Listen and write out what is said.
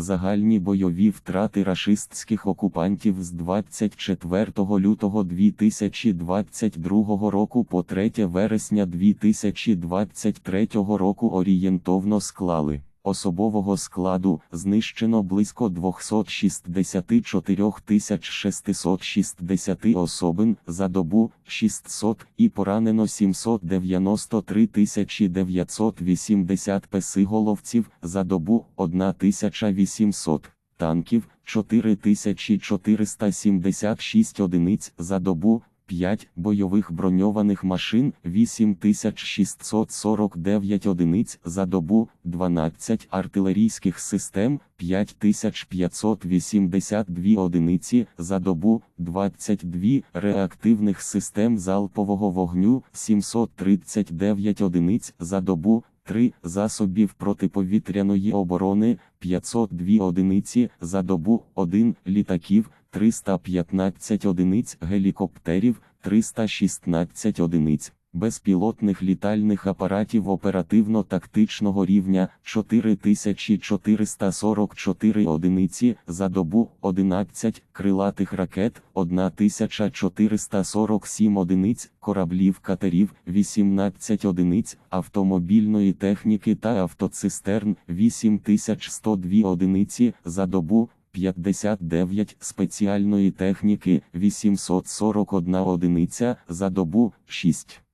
Загальні бойові втрати рашистських окупантів з 24 лютого 2022 року по 3 вересня 2023 року орієнтовно склали. Особового складу знищено близько 264 660 особин за добу 600 і поранено 793 980 песиголовців за добу 1800 танків 4476 одиниць за добу 5 бойових броньованих машин 8649 одиниць за добу, 12 артилерійських систем 5582 одиниці за добу, 22 реактивних систем залпового вогню 739 одиниць за добу, 3 засобів протиповітряної оборони 502 одиниці за добу, 1 літаків 315 одиниць гелікоптерів, 316 одиниць, безпілотних літальних апаратів оперативно-тактичного рівня 4444 одиниці за добу, 11 крилатих ракет, 1447 одиниць, кораблів катерів, 18 одиниць, автомобільної техніки та автоцистерн, 8102 одиниці за добу, 59 спеціальної техніки, 841 одиниця за добу, 6.